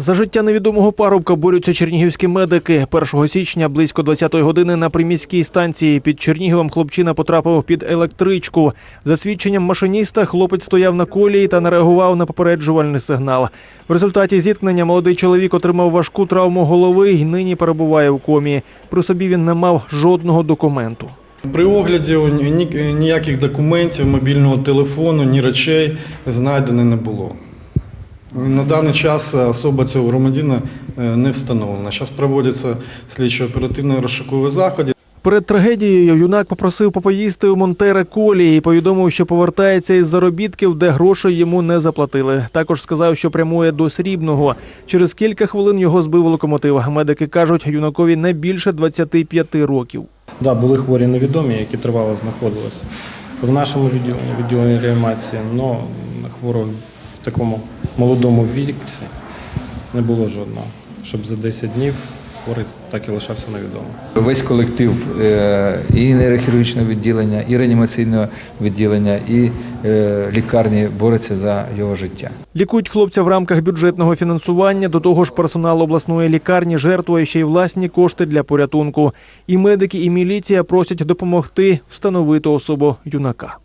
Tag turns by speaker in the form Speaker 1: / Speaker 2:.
Speaker 1: За життя невідомого парубка борються чернігівські медики. 1 січня близько 20-ї години на приміській станції під Черніговом хлопчина потрапив під електричку. За свідченням машиніста, хлопець стояв на колії та не реагував на попереджувальний сигнал. В результаті зіткнення молодий чоловік отримав важку травму голови і нині перебуває у комі. При собі він не мав жодного документу.
Speaker 2: При огляді ніяких документів, мобільного телефону, ні речей знайдено не було. На даний час особа цього громадянина е, не встановлена. Зараз проводяться слідчо-оперативні розшукові заходи.
Speaker 1: Перед трагедією юнак попросив попоїсти у Монтера колі і повідомив, що повертається із заробітків, де грошей йому не заплатили. Також сказав, що прямує до срібного. Через кілька хвилин його збив локомотив. Медики кажуть, юнакові не більше 25 років.
Speaker 3: Да, були хворі невідомі, які тривало знаходилися в нашому відділенні, відділенні реанімації, але хворого в такому молодому віці не було жодного, щоб за 10 днів хворий так і лишався невідомим.
Speaker 4: Весь колектив е, і нейрохірургічного відділення, і реанімаційного відділення, і е, лікарні бореться за його життя.
Speaker 1: Лікують хлопця в рамках бюджетного фінансування. До того ж, персонал обласної лікарні жертвує ще й власні кошти для порятунку. І медики, і міліція просять допомогти встановити особу юнака.